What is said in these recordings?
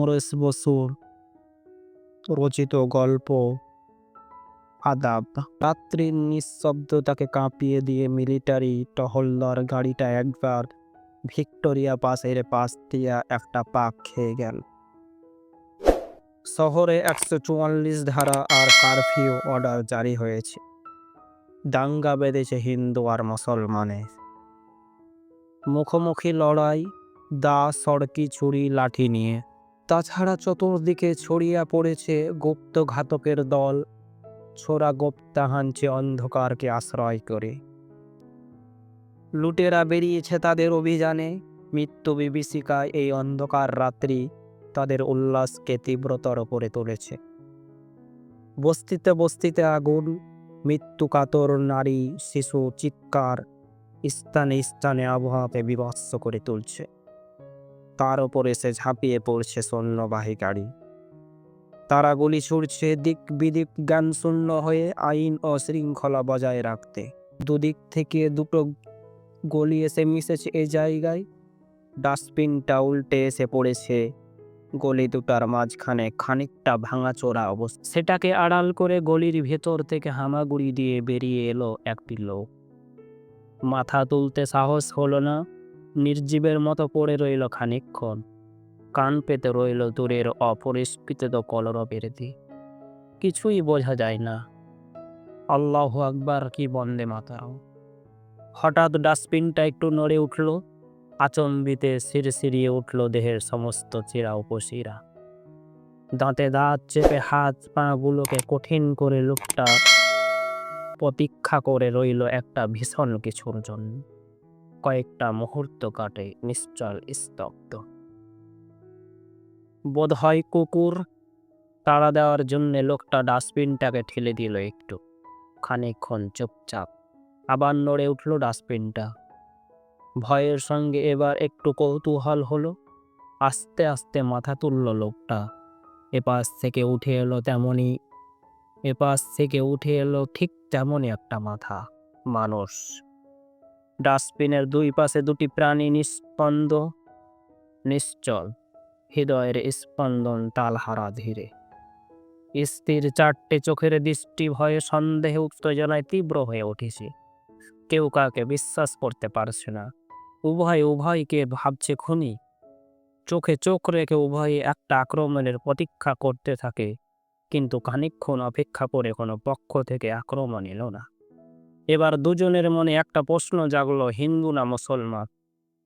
মরেশ বসুর রচিত গল্প, আদাব। রাত্রির নিঃশব্দতাকে কাঁপিয়ে দিয়ে মিলিটারি টহলদার গাড়িটা একবার ভিক্টোরিয়া পাসের পাশ দিয়া একটা পাক খেয়ে গেল। শহরে একশো চুয়াল্লিশ ধারা আর কারফিউ অর্ডার জারি হয়েছে। দাঙ্গা বেঁধেছে হিন্দু আর মুসলমানের। মুখোমুখি লড়াই, দা সড়কি ছুরি লাঠি নিয়ে তাছাড়া চতুর্দিকে ছড়িয়ে পড়েছে গুপ্ত ঘাতকের দল। ছোড়া গোপ্তা হানছে অন্ধকারকে আশ্রয় করে। লুটেরা বেরিয়েছে তাদের অভিযানে। মৃত্যু বিভীষিকায় এই অন্ধকার রাত্রি তাদের উল্লাসকে তীব্রতর করে তুলেছে। বস্তিতে বস্তিতে আগুন, মৃত্যু কাতর নারী, শিশু, চিৎকার, স্থানে স্থানে আবহাওয়াকে বিভৎস করে তুলছে। তার ওপরে এসে ঝাঁপিয়ে পড়ছে সৈন্যবাহী গাড়ি। তারা গুলি ছুড়ছে দিক বিদিক জ্ঞান শূন্য হয়ে আইন ও শৃঙ্খলা বজায় রাখতে। দুদিক থেকে দুটো গলি এসে মিশেছে এ জায়গায়। ডাস্টবিনটা উল্টে এসে পড়েছে। গলি দুটার মাঝখানে খানিকটা ভাঙাচোরা অবস্থা। সেটাকে আড়াল করে গলির ভেতর থেকে হামাগুড়ি দিয়ে বেরিয়ে এলো একটি লোক। মাথা তুলতে সাহস হলো না। নির্জীবের মতো পড়ে রইল খানিকক্ষণ। কান পেতে রইল দূরের অপরিস্কৃত কলরবের দি কিছুই বোঝা যায় না। আল্লাহ আকবার, কি বন্দে মাতাও হঠাৎ ডাস্টবিনটা একটু নড়ে উঠল। আচম্বিতে সিরসিরিয়ে উঠল দেহের সমস্ত চিরা উপশিরা। দাঁতে দাঁত চেপে হাত পাগুলোকে কঠিন করে লোকটা প্রতীক্ষা করে রইল একটা ভীষণ কিছুর জন্য। কয়েকটা মুহূর্ত কাটে নিশ্চল স্তব্ধ। বোধ হয় কুকুর তাড়া দেওয়ার জন্য লোকটা ডাস্টবিনটাকে ঠেলে দিল একটু। খানিকক্ষণ চুপচাপ আবার নড়ে উঠল ডাস্টবিনটা। ভয়ের সঙ্গে এবার একটু কৌতূহল হলো। আস্তে আস্তে মাথা তুলল লোকটা। এপাশ থেকে উঠে এলো তেমনই এপাশ থেকে উঠে এলো ঠিক তেমনই একটা মাথা। মানুষ। ডাস্টবিনের দুই পাশে দুটি প্রাণী নিস্পন্দ, নিশ্চল। হৃদয়ের স্পন্দন তালহারা ধীরে। স্থির চারটে চোখের দৃষ্টি ভয়ে সন্দেহে উত্তেজনায় তীব্র হয়ে উঠেছে। কেউ কাকে বিশ্বাস করতে পারছে না। উভয় উভয়কে ভাবছে খুনি। চোখে চোখ রেখে উভয়ে একটা আক্রমণের প্রতীক্ষা করতে থাকে, কিন্তু খানিকক্ষণ অপেক্ষা করে কোনো পক্ষ থেকে আক্রমণ এলো না। এবার দুজনের মনে একটা প্রশ্ন জাগলো, হিন্দু না মুসলমান?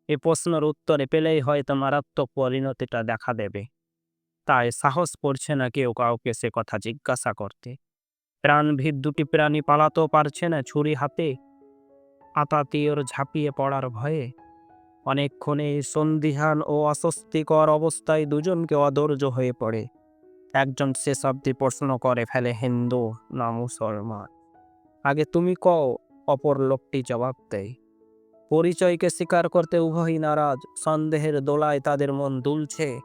এ প্রশ্নের উত্তরে পেলেই হয়তো মারাত্মক পরিণতিটা দেখা দেবে। তাই সাহস করছে না কেউ কাউকে সে কথা জিজ্ঞাসা করতে। প্রাণভীর দুটি প্রাণী পালাতেও পারছে না ছুরি হাতে। আতাতীয়র ঝাঁপিয়ে পড়ার ভয়ে। অনেকক্ষণে সন্দিহান ও অস্বস্তিকর অবস্থায় দুজনকে অধৈর্য হয়ে পড়ে। একজন শেষ অব্দি প্রশ্ন করে ফেলে, হিন্দু না মুসলমান? আগে তুমি কও, অপর লোকটি জবাব দেয়। পরিচয়কে স্বীকার করতে উভয়ই নারাজ, সন্দেহের দোলায় তাদের মন দুলছে।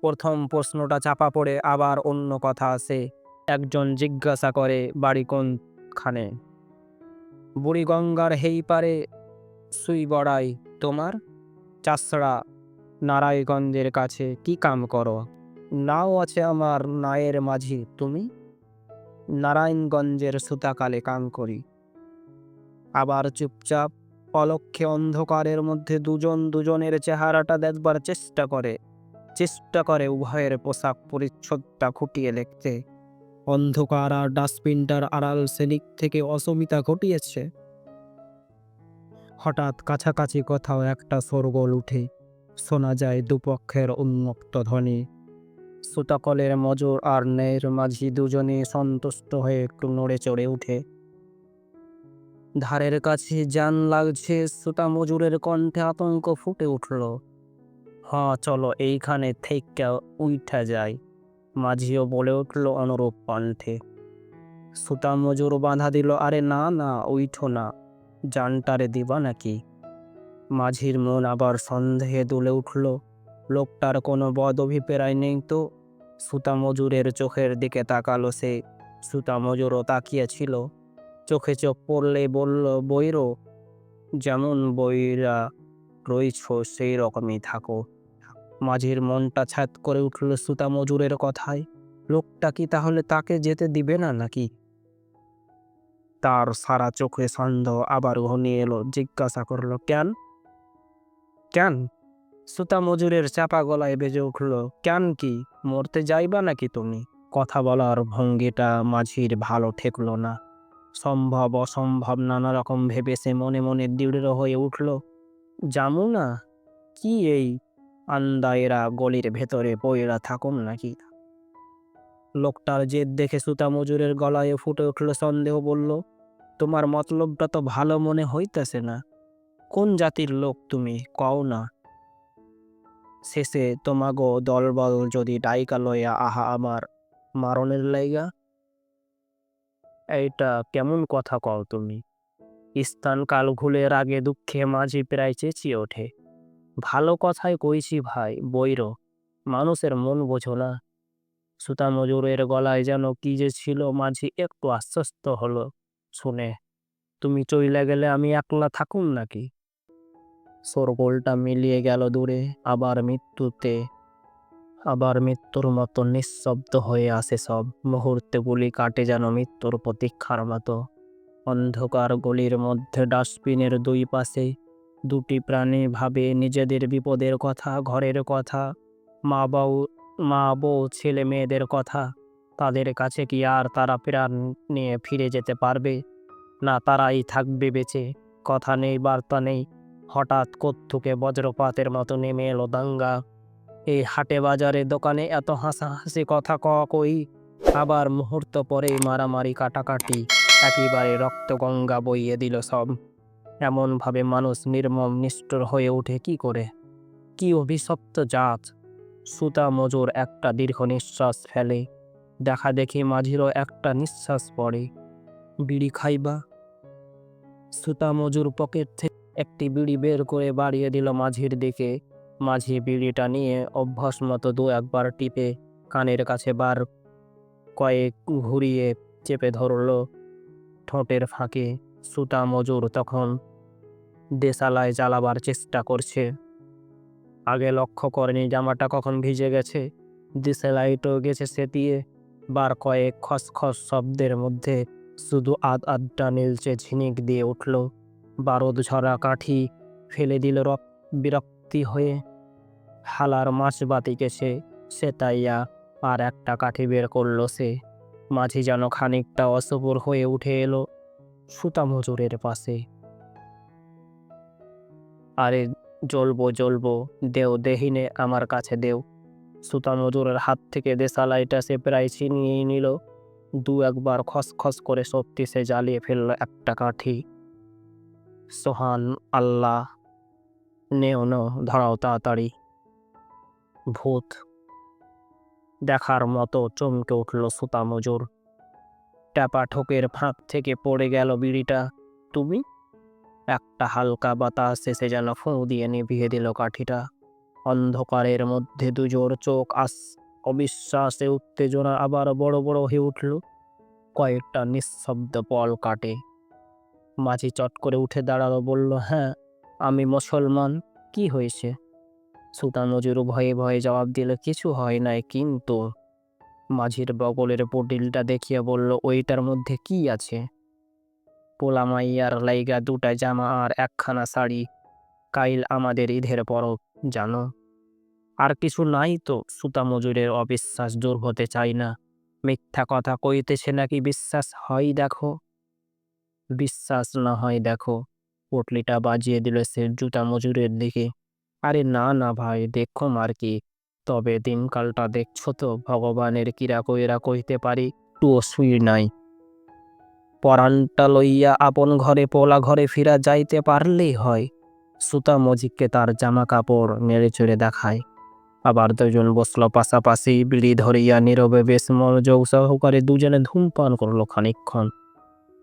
প্রথম প্রশ্নটা চাপা পড়ে, আবার অন্য কথা আসে একজন জিজ্ঞাসা করে, বাড়ি কোনখানে? বুড়িগঙ্গার হেই পারে, সুই গড়াই তোমার? চাষড়া নারায়গঞ্জের কাছে, কি কাম করো? নাও আছে আমার, নায়ের মাঝি, তুমি? নারায়ণগঞ্জের সুতাকালে কাম করি। আবার চুপচাপ অলক্ষে অন্ধকারের মধ্যে দুজন দুজনের চেহারাটা দেখবার চেষ্টা করে। চেষ্টা করে উভয়ের পোশাক পরিচ্ছদটা খুঁটিয়ে দেখতে। অন্ধকার আর ডাস্টবিনটার আড়াল সেদিক থেকে অসমিতা ঘটিয়েছে। হঠাৎ কাছাকাছি কোথাও একটা সরগোল উঠে। শোনা যায় দুপক্ষের উন্মুক্ত ধ্বনি। সুতাকলের মজুর আর ন্যায়ের মাঝি দুজনে সন্তুষ্ট হয়ে একটু নড়ে চড়ে উঠে। ধারের কাছে যান লাগছে সুতা মজুরের কণ্ঠে আতঙ্ক ফুটে উঠল। হ, চলো এইখানে থেকে উইঠা যায় মাঝিও বলে উঠল অনুরূপ কণ্ঠে। সুতা মজুর বাধা দিল, আরে না না, উইঠো না জানটারে দিবা নাকি? মাঝির মন আবার সন্দেহে দুলে উঠল। লোকটার কোনো বদ অভিপ্রায় নেই তো? সুতা মজুরের চোখের দিকে তাকালো সে। সুতা মজুরও তাকিয়েছিল। চোখে চোখ পড়লে বলল, বৈরো, যেমন বইরা রইছ সেই রকমই থাকো মাঝির মনটা ছ্যাদ করে উঠল সুতা মজুরের কথায়। লোকটা কি তাহলে তাকে যেতে দিবে না নাকি তার সারা চোখে সন্দেহ আবার ঘনিয়ে এলো, জিজ্ঞাসা করল, কেন? কেন? সুতা মজুরের চাপা গলায় বেজে উঠল, কেন কি? মরতে যাইবা নাকি তুমি? কথা বলার ভঙ্গিটা মাঝির ভালো ঠেকলো না। সম্ভব, অসম্ভব নানা রকম ভেবে সে মনে মনে দৃঢ় হয়ে উঠল, জামু না? কি এই আন্দায়েরা গলির ভেতরে পয়রা থাকুন নাকি? লোকটার জেদ দেখে সুতা মজুরের গলায় ফুটে উঠল সন্দেহ, বলল, তোমার মতলবটা তো ভালো মনে হইতেছে না। কোন জাতির লোক তুমি? কও না। শেষে তোমাগো দলবল যদি ডাইকা লইয়া আহা আমার মারণের লাইগা? এইটা কেমন কথা কও তুমি? স্থান কাল ঘুলের আগে দুঃখে মাঝি প্রায় চেঁচিয়ে ওঠে। ভালো কথাই কইছি ভাই, বৈর, মানুষের মন বোঝো না। সুতা মজুরের গলায় যেন কি যে ছিল মাঝি একটু আশ্বস্ত হলো, শুনে। তুমি চইলা গেলে আমি একলা থাকুম নাকি? সরগোলটা মিলিয়ে গেল দূরে, আবার মৃত্যুতে। আবার মৃত্যুর মতো নিঃশব্দ হয়ে আসে সব। মুহূর্তে গুলি কাটে যেন মৃত্যুর প্রতীক্ষার মতো। অন্ধকার গলির মধ্যে ডাস্টবিনের দুই পাশে দুটি প্রাণী ভাবে নিজেদের বিপদের কথা, ঘরের কথা, মা বাউ, মা বউ, ছেলে মেয়েদের কথা। তাদের কাছে কি আর তারা প্রাণ নিয়ে ফিরে যেতে পারবে? না তারাই থাকবে বেঁচে। কথা নেই, বার্তা নেই। হঠাৎ কোত্থুকে বজ্রপাতের মতো নেমে এলো দাঙ্গা। এই হাটে বাজারে দোকানে এত হাসাহাসি কথা কই? আবার মুহূর্ত পরেই মারামারি কাটাকাটি, একেবারে রক্তগঙ্গা বইয়ে দিল সব। এমনভাবে মানুষ নির্মম নিষ্ঠুর হয়ে ওঠে কি করে? কি অভিশপ্ত জাত? সুতা মজুর একটা দীর্ঘ নিঃশ্বাস ফেলে। দেখা দেখি মাঝিরও একটা নিঃশ্বাস পড়ে। বিড়ি খাইবা? সুতা মজুর পকেট থেকে একটি বিড়ি বের করে বাড়িয়ে দিল মাঝির দিকে। মাঝি বিড়িটা নিয়ে অভ্যাস মতো দু একবার টিপে কানের কাছে বার কয়েক ঘুরিয়ে চেপে ধরল। ঠোঁটের ফাঁকে সুতা মজুর তখন দেশালায় জ্বালাবার চেষ্টা করছে। আগে লক্ষ্য করেনি জামাটা কখন ভিজে গেছে। দেশালাইটও গেছে সেতিয়ে বার কয়েক খসখস শব্দের মধ্যে শুধু আধ আধটা নীলচে ঝিনিক দিয়ে উঠল। বারদ ঝরা কাঠি ফেলে দিল রক বিরক্তি হয়ে। হালার মাছ বাতিকে সে সেতাইয়া আর একটা কাঠি বের করল সে। মাঝি যেন খানিকটা অসবর হয়ে উঠে এলো সুতা মজুরের পাশে। আরে, জ্বলবো জ্বলবো, দেও দেহিনে আমার কাছে দেও। সুতা মজুরের হাত থেকে দেশালাইটা সে প্রায় ছিনিয়েই নিল। দু একবার খসখস করে সত্যি সে জ্বালিয়ে ফেলল একটা কাঠি। সোহান, আল্লাহ, নেও নো ধরাও তাড়াতাড়ি। ভূত, দেখার মতো চমকে উঠল সুতা মজুর। ট্যাপা ঠোকের ফাঁক থেকে পড়ে গেল বিড়িটা। তুমি? একটা হালকা বাতাস এসে যেন ফোঁ দিয়ে নিভিয়ে দিল কাঠিটা। অন্ধকারের মধ্যে দুজোর চোখ আস, অবিশ্বাসে উত্তেজনা আবার বড় বড় হয়ে উঠল। কয়েকটা নিঃশব্দ পল কাটে। মাঝি চট করে উঠে দাঁড়াল, বলল হ্যাঁ আমি মুসলমান, কি হয়েছে? সুতা নজুর ভয়ে ভয়ে জবাব দিল, কিছু হয় নাই কিন্তু। মাঝির বগলের পটিলটা দেখিয়ে বলল, ওইটার মধ্যে কি আছে? পোলামাইয়ার লাইগা দুটা জামা আর একখানা শাড়ি। কাইল আমাদের ঈদের পরব, জানো? আর কিছু নাই তো সুতা মজুরের অবিশ্বাস দূর হতে চাই না। মিথ্যা কথা কইতেছে নাকি, বিশ্বাস হয়, দেখো। বিশ্বাস না হয়, দেখো। পটলিটা বাজিয়ে দিল সে জুতা মজুরের দিকে। আরে না না ভাই, দেখো আর কি তবে দিনকালটা দেখছ তো, ভগবানের কিরা কইরা কইতে পারি টু সুই নাই। পরাণটা লইয়া আপন ঘরে পোলা ঘরে ফিরা যাইতে পারলেই হয়। সুতা মজিককে তার জামা কাপড় নেড়ে চড়ে দেখায়। আবার দুজন বসল পাশাপাশি, বিড়ি ধরিয়া নীরবে বেশ মনোযোগ সহকারে দুজনে ধূমপান করল খানিকক্ষণ।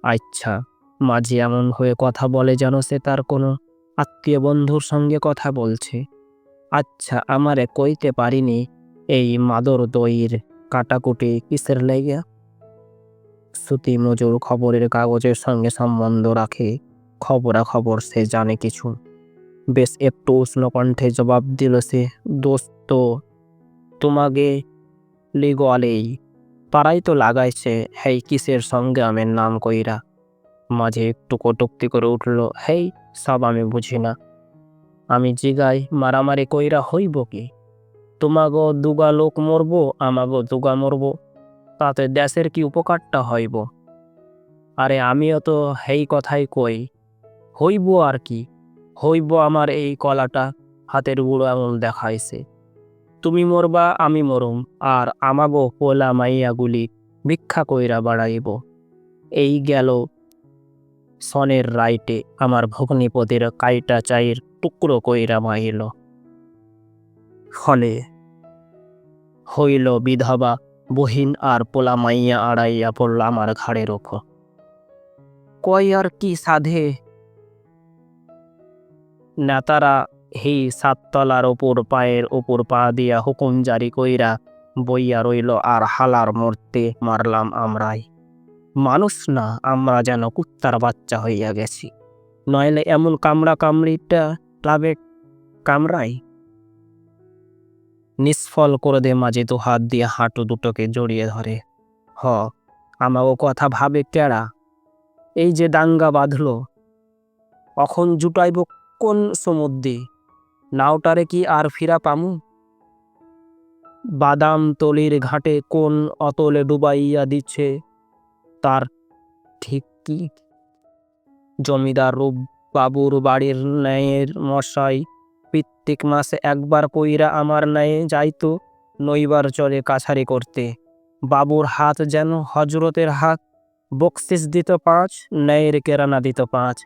আচ্ছা মাঝি এমন হয়ে কথা বলে যেন সে তার কোনো আত্মীয় বন্ধুর সঙ্গে কথা বলছে। আচ্ছা আমারে কইতে পারিনি এই মাদর দইয়ের কাটাকুটি কিসের লেগে? শ্রুতি মজুর খবরের কাগজের সঙ্গে সম্বন্ধ রাখে, খবরাখবর সে জানে কিছু। বেশ একটু উষ্ণ কণ্ঠে জবাব দিল সে, দোস্ত, তোমাকে লিগলেই পাড়াই তো লাগাইছে, হেই কিসের সঙ্গে আমের নাম কইরা? মাঝে একটু কটুক্তি করে উঠল, হেই, সব আমি বুঝি না। আমি জিগাই, মারামারি কইরা হইব কি? তোমাগো দুগা লোক মরবো, আমাগো দুগা মরবো, তাতে দেশের কি উপকারটা হইব? আরে, আমিও তো হেই কথাই কই, হইব আর কি, হইব আমার এই কলাটা হাতের বুড়ো আঙুল দেখাইছে। তুমি মরবা, আমি মরুম, আর আমাগো পোলা মাইয়াগুলি ভিক্ষা কইরা বাড়াইব। এই গেল সনের রাইটে আমার ভগ্নিপতির কাইটা চাইর টুকরো কইরা মাইল ফলে হইল বিধবা বহিন আর পোলা মাইয়া আড়াইয়া পড়ল আমার ঘাড়ের ওপর কয় আর কি সাধে? নেতারা হেই সাততলার ওপর পায়ের ওপর পা দিয়া হুকুম জারি কইরা বইয়া রইল আর হালার মরতে মারলাম আমরাই। মানুষ না, আমরা যেন কুত্তার বাচ্চা হইয়া গেছি। নইলে এমন কামড়া কামড়িটা ক্লাবে কামড়াই নিষ্ফল করে দে মাঝে তো হাত দিয়ে হাঁটু দুটোকে জড়িয়ে ধরে। হ আমাকে কথা ভাবে কেড়া এই যে দাঙ্গা বাঁধলো অখন জুটাইব কোন সমুদ্রে? নাওটারে কি আর ফিরা পামু? বাদাম তলির ঘাটে কোন অতলে ডুবাইয়া দিচ্ছে তার ঠিক কি? জমিদার বাবুর বাড়ির ন্যায়ের মশাই প্রত্যেক মাসে একবার কইরা আমার ন্যায়ে যাইতো, নইবার চলে কাছারি করতে। বাবুর হাত যেন হজরতের হাত, বকশিস দিত পাঁচ, ন্যায়ের কেরানা দিত পাঁচ।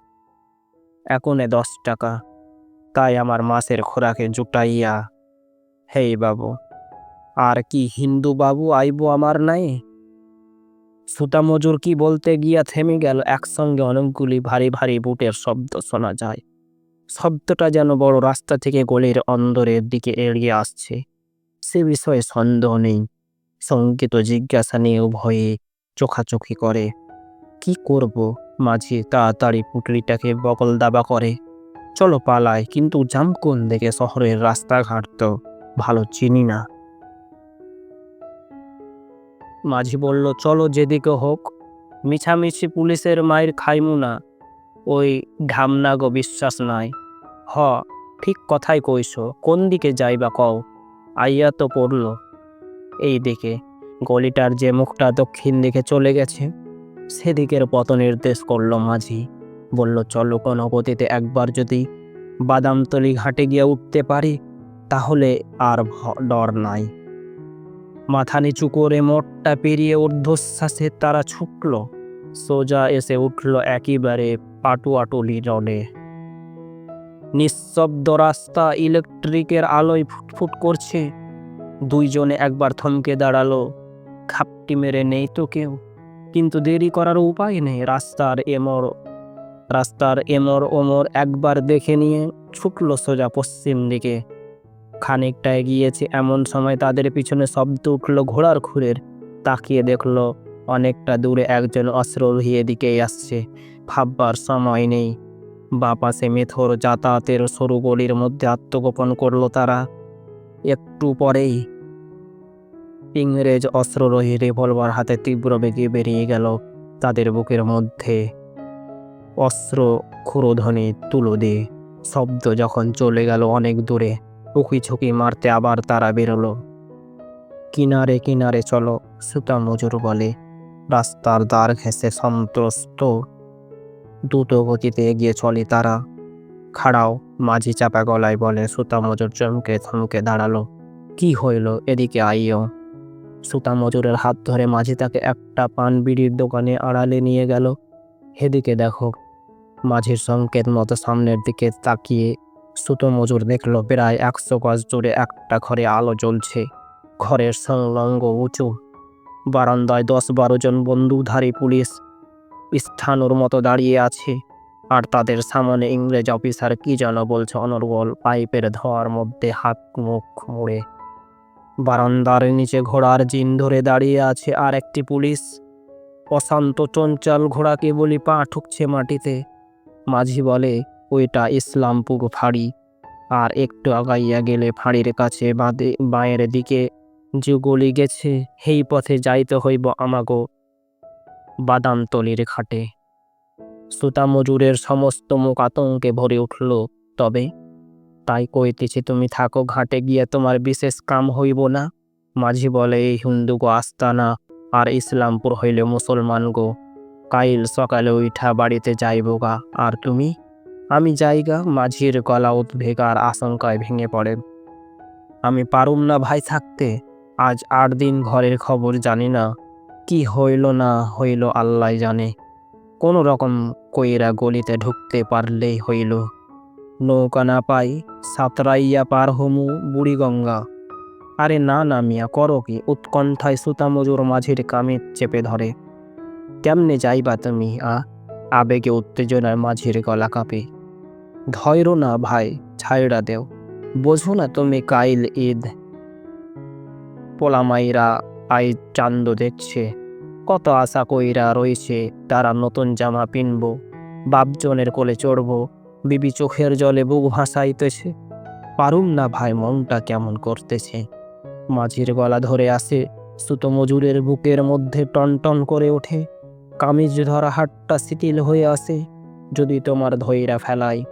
এখনে দশ টাকা, তাই আমার মাসের খোরাকে জুটাইয়া, হেই বাবু, আর কি হিন্দু বাবু আইব আমার নাই সুতা মজুর কি বলতে গিয়া থেমে গেল, একসঙ্গে অনেকগুলি ভারী ভারী বুটের শব্দ শোনা যায়। শব্দটা যেন বড় রাস্তা থেকে গলির অন্দরের দিকে এড়িয়ে আসছে। সে বিষয়ে সন্দেহ নেই। সংগীত জিজ্ঞাসা নিয়ে ভয়ে চোখাচোখি করে। কি করব মাঝি? তাড়াতাড়ি পুটলিটাকে বকল দাবা করে। চলো পালায় কিন্তু জামকুন দেখে শহরের রাস্তাঘাট তো ভালো চিনি না। মাঝি বলল, চলো যেদিকে হোক। মিছামিছি পুলিশের মায়ের খাইমু না। ওই ঘামনাগো বিশ্বাস নাই। হ, ঠিক কথাই কইস কোন দিকে যাইবা কও? আইয়া তো পড়ল। এই দিকে গলিটার যে মুখটা দক্ষিণ দিকে চলে গেছে, সেদিকের পথ নির্দেশ করল মাঝি। বলল, চলো কোনো গতিতে একবার যদি বাদামতলি ঘাটে গিয়ে উঠতে পারি, তাহলে আর ডর নাই। মাথা নিচু করে মোটটা পেরিয়ে ঊর্ধ্বশ্বাসে তারা ছুটল। সোজা এসে উঠল একেবারে পাটুয়াটুলি রডে নিঃশব্দ রাস্তা ইলেকট্রিকের আলোয় ফুটফুট করছে। দুইজনে একবার থমকে দাঁড়াল। খাপটি মেরে নেই তো কেউ। কিন্তু দেরি করার উপায় নেই রাস্তার এমর। রাস্তার এমর ওমর একবার দেখে নিয়ে ছুটল সোজা পশ্চিম দিকে। খানিকটা এগিয়েছে। এমন সময় তাদের পিছনে শব্দ উঠল ঘোড়ার খুরের তাকিয়ে দেখল অনেকটা দূরে একজন অশ্রোহী এদিকেই আসছে। ভাববার সময় নেই। বা পাশে মেথর যাতায়াতের সরু গলির মধ্যে আত্মগোপন করল তারা। একটু পরেই ইংরেজ অস্ত্ররোহী রিভলভার হাতে তীব্র বেগে বেরিয়ে গেল তাদের বুকের মধ্যে। অস্ত্র ক্ষুরোধ্বনি তুলো দিয়ে শব্দ যখন চলে গেল অনেক দূরে উকি ঝুঁকি মারতে আবার তারা বেরোলো। কিনারে কিনারে চলো, সুতা মজুর বলে। রাস্তার দ্বার ঘেঁষে সন্ত্রস্ত। দ্রুত গতিতে এগিয়ে চলে তারা। খাড়াও, মাঝি চাপা গলায় বলে, সুতা মজুর চমকে থমকে দাঁড়াল। কি হইল এদিকে আইও? সুতা মজুরের হাত ধরে মাঝি তাকে একটা পান বিড়ির দোকানে আড়ালে নিয়ে গেল। এদিকে দেখো, মাঝির সংকেত মতো সামনের দিকে তাকিয়ে সুতো মজুর দেখল, প্রায় একশো গজ জুড়ে একটা ঘরে আলো জ্বলছে। ঘরের সংলগ্ন উঁচু বারান্দায় দশ বারো জন বন্দুকধারী পুলিশ স্থানুর মতো দাঁড়িয়ে আছে। আর তাদের সামনে ইংরেজ অফিসার কি যেন বলছে, অনর্গল পাইপের ধোয়ার মধ্যে হাত মুখ মুড়ে। বারান্দার নিচে ঘোড়ার জিন ধরে দাঁড়িয়ে আছে আর একটি পুলিশ। অশান্ত চঞ্চল ঘোড়াকে বলি পা ঠুকছে মাটিতে। মাঝি বলে ওইটা ইসলামপুর ফাঁড়ি। আর একটু আগাইয়া গেলে ফাঁড়ির কাছে বাদে বাঁয়ের দিকে যে গলি গেছে, সেই পথে যাইতে হইব আমাগো বাদামতলির ঘাটে। সুতা মজুরের সমস্ত মুখ আতঙ্কে ভরে উঠল, তবে তাই কইতেছি তুমি থাকো ঘাটে গিয়ে তোমার বিশেষ কাম হইব না? মাঝি বলে, এই হিন্দু গো, আস্তানা আর ইসলামপুর হইলে মুসলমান গো। কাইল সকালে উঠা বাড়িতে যাইব গা, আর তুমি? আমি যাইগা মাঝির গলা উদ্বেগ আর আশঙ্কায় ভেঙে পড়ে। আমি পারুম না ভাই থাকতে, আজ আট দিন ঘরের খবর জানি না। কি হইল না হইল আল্লাহ জানে। কোনো রকম কইরা গলিতে ঢুকতে পারলেই হইল। নৌকা না পাই, সাঁতরাইয়া পার হমু বুড়িগঙ্গা আরে না না মিয়া করো কি? উৎকণ্ঠায় সুতামজুর মাঝির কামে চেপে ধরে। কেমনে যাইবা তুমি, আ? আবেগে উত্তেজনায় মাঝির গলা কাঁপে। ধৈর্য না ভাই ছাইড়া দেও। বোঝো না তুমি কাইল ঈদ। পোলামাইরা আই চান্দ দেখছে, কত আশা কইরা রয়েছে তারা নতুন জামা পিনব, বাপজনের কোলে চড়বো, বিবি চোখের জলে বুক ভাসাইতেছে। পারুম না ভাই মনটা কেমন করতেছে। মাঝির গলা ধরে আসে, সুতো মজুরের বুকের মধ্যে টনটন করে ওঠে। কামিজ ধরা হাটটা শিথিল হয়ে আসে, যদি তোমার ধৈরা ফেলাই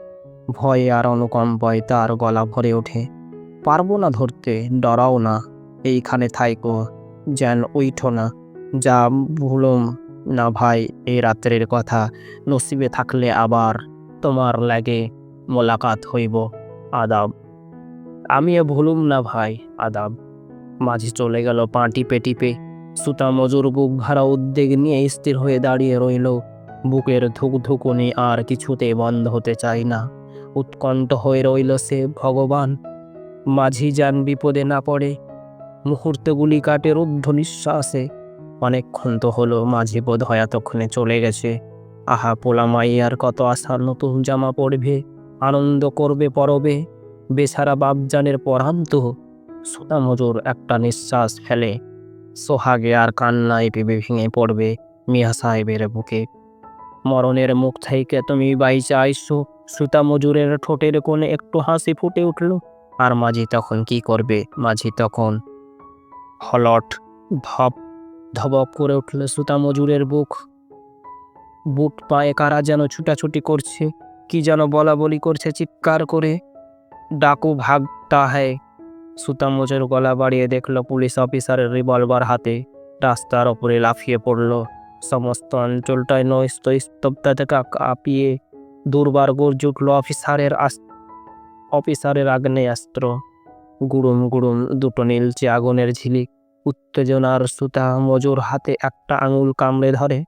ভয়ে আর অনুকম্পায় তার গলা ভরে ওঠে। পারব না ধরতে, ডরাও না, এইখানে থাইকো, যেন উইঠো না। যা ভুলুম না ভাই এই রাত্রের কথা, নসিবে থাকলে আবার তোমার লাগে মোলাকাত হইব, আদাব। আমিও ভুলুম না ভাই, আদাব। মাঝি চলে গেল পা টিপে সুতা মজুর বুক ভাড়া উদ্বেগ নিয়ে স্থির হয়ে দাঁড়িয়ে রইল। বুকের ধুক ধুকুনি আর কিছুতে বন্ধ হতে চায় না। উৎকণ্ঠ হয়ে রইল সে ভগবান। মাঝি যান বিপদে না পড়ে। মুহূর্তগুলি কাটে রুদ্ধ নিঃশ্বাসে। অনেকক্ষণ তো হলো, মাঝি বোধ হয় এতক্ষণে চলে গেছে। আহা পোলা মাইয়ার কত আশার নতুন জামা পড়বে আনন্দ করবে পরবে। বেচারা বাপজানের পরান্ত মজুর একটা নিঃশ্বাস ফেলে। সোহাগে আর কান্নায় পেবে ভেঙে পড়বে মিয়া সাহেবের বুকে। মরণের মুখ থেকে তুমি বাইচে আইসো সুতা মজুরের ঠোঁটের কোণে একটু হাসি ফুটে উঠল। আর মাঝি তখন কি করবে? মাঝি তখন হলট ধপ ধবপ করে উঠল সুতা মজুরের বুক। বুট পায়ে কারা যেন ছুটাছুটি করছে, কি যেন বলা বলি করছে চিৎকার করে। ডাকু ভাগটা হ্যায় সুতা মজুর গলা বাড়িয়ে দেখল পুলিশ অফিসারের রিভলভার হাতে রাস্তার ওপরে লাফিয়ে পড়ল। সমস্ত অঞ্চলটায় স্তব্ধতা থেকে কাঁপিয়ে দুর্বার গর্জ উঠল অফিসারের অফিসারের আগ্নেয়াস্ত্র। গুড়ুম গুড়ুম দুটো নীলচে আগুনের ঝিলিক। উত্তেজনার সুতা মজুর হাতে একটা আঙুল কামড়ে ধরে।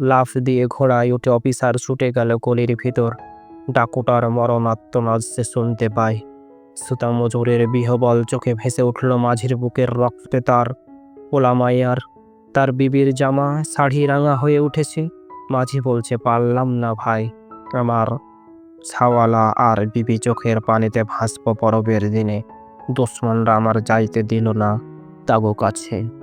লাফ দিয়ে ঘোড়ায় উঠে অফিসার ছুটে গেল গলির ভিতর। ডাকুটার মরণাত্মনাদ সে শুনতে পায়। সুতা মজুরের বিহবল চোখে ভেসে উঠল মাঝির বুকের রক্তে তার পোলামাইয়ার তার বিবির জামা, শাড়ি রাঙা হয়ে উঠেছে। মাঝি বলছে, পারলাম না ভাই। আমার ছাওয়ালা আর বিবি চোখের পানিতে ভাসব পরবের দিনে, দুশ্মনরা আমার যাইতে দিল না, তাগো কাছে।